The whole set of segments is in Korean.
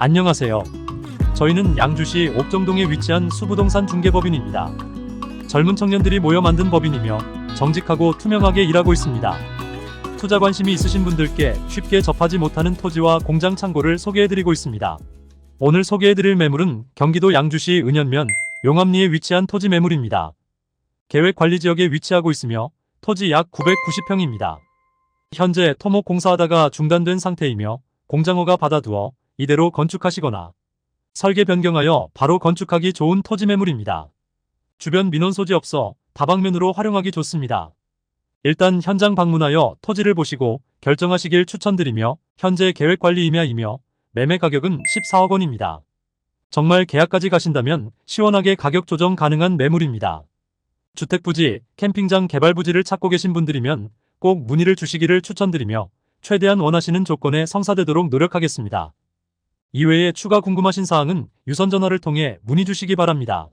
안녕하세요. 저희는 양주시 옥정동에 위치한 수부동산 중개법인입니다. 젊은 청년들이 모여 만든 법인이며 정직하고 투명하게 일하고 있습니다. 투자 관심이 있으신 분들께 쉽게 접하지 못하는 토지와 공장 창고를 소개해드리고 있습니다. 오늘 소개해드릴 매물은 경기도 양주시 은현면 용암리에 위치한 토지 매물입니다. 계획 관리 지역에 위치하고 있으며 토지 약 990평입니다. 현재 토목 공사하다가 중단된 상태이며 공장허가 받아두어 이대로 건축하시거나 설계 변경하여 바로 건축하기 좋은 토지 매물입니다. 주변 민원 소지 없어 다방면으로 활용하기 좋습니다. 일단 현장 방문하여 토지를 보시고 결정하시길 추천드리며 현재 계획관리 임야이며 매매 가격은 14억 원입니다. 정말 계약까지 가신다면 시원하게 가격 조정 가능한 매물입니다. 주택 부지, 캠핑장 개발 부지를 찾고 계신 분들이면 꼭 문의를 주시기를 추천드리며 최대한 원하시는 조건에 성사되도록 노력하겠습니다. 이외에 추가 궁금하신 사항은 유선 전화를 통해 문의 주시기 바랍니다.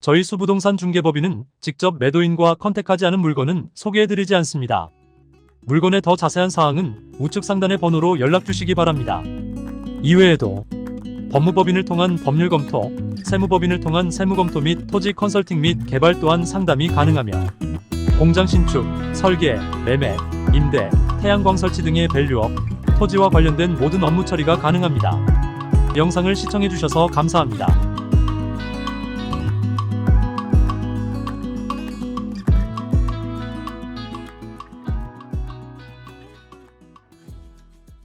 저희 수부동산 중개법인은 직접 매도인과 컨택하지 않은 물건은 소개해드리지 않습니다. 물건의 더 자세한 사항은 우측 상단의 번호로 연락 주시기 바랍니다. 이외에도 법무법인을 통한 법률 검토, 세무법인을 통한 세무 검토 및 토지 컨설팅 및 개발 또한 상담이 가능하며 공장 신축, 설계, 매매, 임대, 태양광 설치 등의 밸류업, 토지와 관련된 모든 업무 처리가 가능합니다. 영상을 시청해주셔서 감사합니다.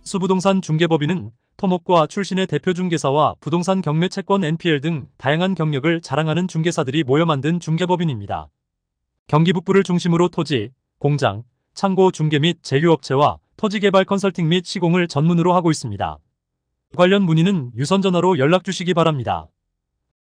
수부동산 중개법인은 토목과 출신의 대표 중개사와 부동산 경매 채권 NPL 등 다양한 경력을 자랑하는 중개사들이 모여 만든 중개법인입니다. 경기 북부를 중심으로 토지, 공장, 창고 중개 및 제휴업체와 토지 개발 컨설팅 및 시공을 전문으로 하고 있습니다. 관련 문의는 유선 전화로 연락 주시기 바랍니다.